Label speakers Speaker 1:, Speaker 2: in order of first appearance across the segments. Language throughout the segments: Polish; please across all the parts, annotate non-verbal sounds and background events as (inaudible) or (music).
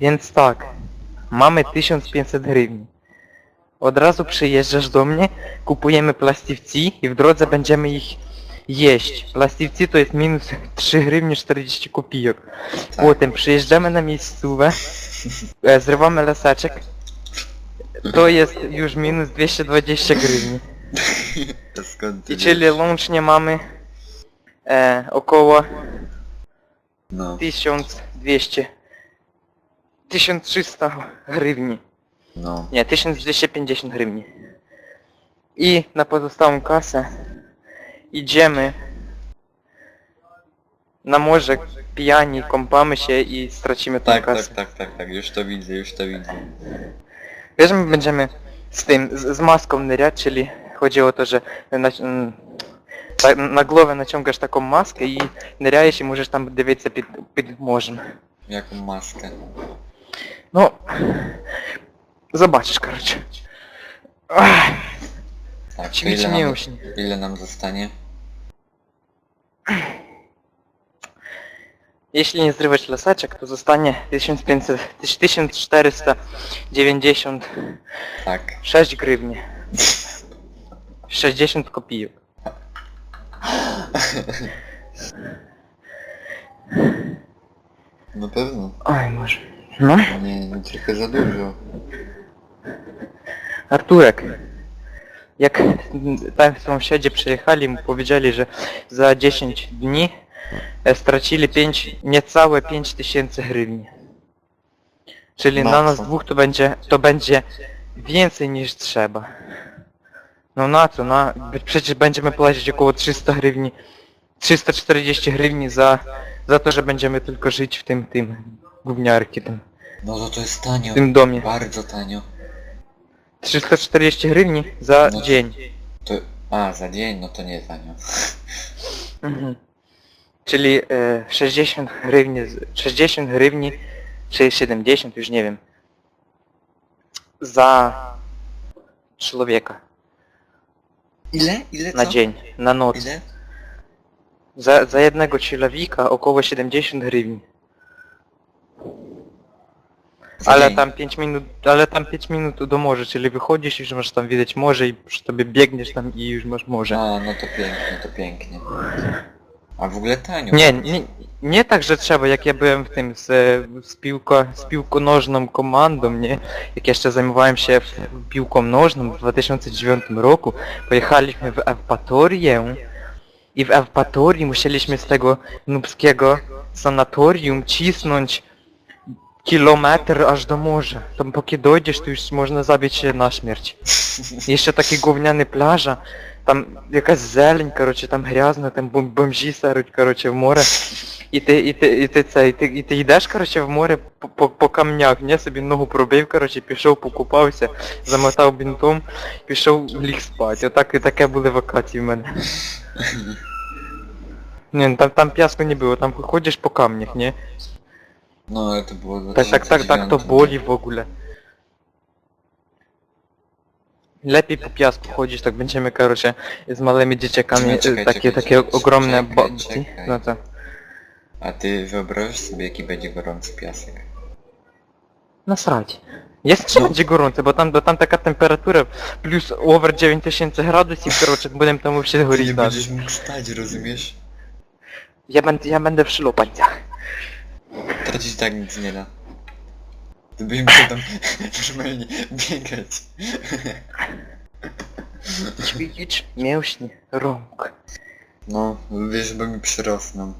Speaker 1: Więc tak, mamy 1500 grywni. Od razu przyjeżdżasz do mnie, kupujemy plastiwci i w drodze będziemy ich jeść. Plastiwci to jest minus 3 grywnie 40 kopijek. Potem przyjeżdżamy na miejscówę, e, zrywamy laseczek. To jest już minus 220
Speaker 2: grywni. Skąd ty
Speaker 1: I czyli łącznie mamy e, około
Speaker 2: No.
Speaker 1: 1200 1300 гривні.
Speaker 2: no.
Speaker 1: Nie, 1250 гривні. I na pozostałą kasę idziemy na morze pijani, kąpamy się i stracimy tą
Speaker 2: Tak, tak,
Speaker 1: kasę.
Speaker 2: tak, tak, tak, już to widzę, już to widzę.
Speaker 1: Wiesz, my będziemy z tym, z, z maską nырять, czyli chodzi o to, że na, mm, ta, na głowę naciągasz taką maskę i nыряєш i możesz tam дивитися під, під morzem.
Speaker 2: Jaką maskę.
Speaker 1: No. Zobaczysz, korcie.
Speaker 2: Tak, to ile, nam,
Speaker 1: Śmieję się.
Speaker 2: ile nam zostanie?
Speaker 1: Jeśli nie zrywać laseczek, to zostanie 1500, 1496
Speaker 2: Tak.
Speaker 1: grywni. 60 kopijów. (laughs)
Speaker 2: Na pewno.
Speaker 1: Oj, może. No,
Speaker 2: Nie, nie trochę za dużo.
Speaker 1: Arturek. Jak tam sąsiedzi przyjechali, mu powiedzieli, że za 10 dni e, stracili 5, niecałe 5 tysięcy grywni. Czyli
Speaker 2: Na
Speaker 1: na nas dwóch to będzie, to będzie więcej niż trzeba. No na co? Na, przecież będziemy płacić około 300 grywni, 340 grywni za, za to, że będziemy tylko żyć w tym, tym gówniarki, tym,
Speaker 2: No to to jest tanio.
Speaker 1: w tym domie.
Speaker 2: Bardzo tanio.
Speaker 1: 340 grywni za
Speaker 2: No.
Speaker 1: dzień.
Speaker 2: To... A, za dzień, no to nie tanio. (laughs)
Speaker 1: Mhm. Czyli e, 60 grywni, z- 60 grywni, czy 70, już nie wiem, za człowieka
Speaker 2: Ile? Ile
Speaker 1: na
Speaker 2: co?
Speaker 1: dzień, na noc.
Speaker 2: Ile?
Speaker 1: Za, za jednego człowieka około 70 grywni. Ale tam 5 minut, ale tam 5 minut do morza, czyli wychodzisz i już masz tam widać morze i przy tobie biegniesz tam i już masz morze.
Speaker 2: A, no to pięknie, to pięknie. A w ogóle tanio.
Speaker 1: Nie, nie, nie tak, że trzeba, jak ja byłem w tym z, z, piłko, z piłkonożną komandą, nie? Jak jeszcze zajmowałem się w, piłką nożną w 2009 roku, pojechaliśmy w Ewatorię i w Ewpatorii musieliśmy z tego nubskiego sanatorium cisnąć aż do morza. Tam póki dojdziesz, to już można zabić się na śmierć. Jeszcze taki gówniany plaża, там якась зелень, короче, там грязно, там бом- бомжі саруть, короче, в море. І ти, і ти, і ти це, і ти, і ти йдеш, короче, в море по, по, по камнях, ні, собі ногу пробив, короче, пішов, покупався, замотав бінтом, пішов, ліг спати. Отак і таке були вакації в мене. Ні, ну там, там п'яску не було, там ходиш по камнях, ні?
Speaker 2: No ale to było...
Speaker 1: Tak, tak, tak, tak,
Speaker 2: to
Speaker 1: boli w ogóle. Lepiej po piasku chodzić, tak będziemy, karocie, z małymi dzieciakami,
Speaker 2: Czekaj,
Speaker 1: y,
Speaker 2: czekaj,
Speaker 1: takie,
Speaker 2: czekaj,
Speaker 1: takie
Speaker 2: czekaj,
Speaker 1: ogromne
Speaker 2: czekaj,
Speaker 1: No tak.
Speaker 2: A ty wyobrażasz sobie jaki będzie gorący piasek?
Speaker 1: Nasrać. Jest czy
Speaker 2: No.
Speaker 1: będzie gorące, bo tam, bo tam taka temperatura plus over 9000 gradusów, karocie, będę tam się
Speaker 2: Ty nie
Speaker 1: dalej.
Speaker 2: będziesz mógł stać, rozumiesz?
Speaker 1: Ja będę, ja będę w szylopaniach.
Speaker 2: To ci tak nic nie da. Ty byś musiał tam (laughs) normalnie biegać.
Speaker 1: Ćwiczyć mięśnie rąk.
Speaker 2: No, wiesz, bo mi przyrosną.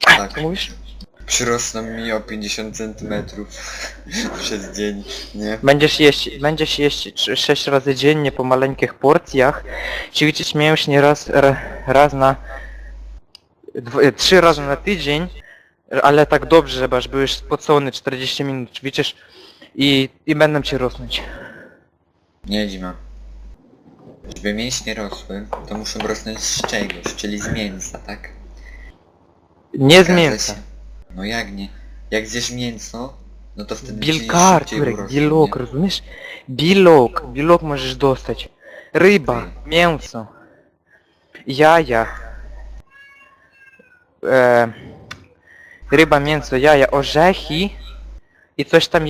Speaker 1: Tak.
Speaker 2: Tak,
Speaker 1: Mówisz?
Speaker 2: przyrosną mi o 50 centymetrów (laughs) przez dzień, nie?
Speaker 1: Będziesz jeść, będziesz jeść 6 razy dziennie po maleńkich porcjach, ćwiczyć mięśnie raz, ra- raz na... dwa- trzy razy na tydzień, ale tak dobrze, bo aż byłeś spocony 40 minut, widzisz, i, i będą cię rosnąć.
Speaker 2: Niedźma. Żeby mięśnie rosły, to muszą rosnąć z czegoś, czyli z mięsa, tak?
Speaker 1: Nie z mięsa.
Speaker 2: się. No jak nie? Jak zjesz mięso, no to wtedy ci
Speaker 1: Bilkar,
Speaker 2: szybciej
Speaker 1: Turek,
Speaker 2: bilok,
Speaker 1: rozumiesz? Bilok, bilok możesz dostać. Ryba, mięso, jaja, e, ryba, mięso, jaja, orzechy i coś tam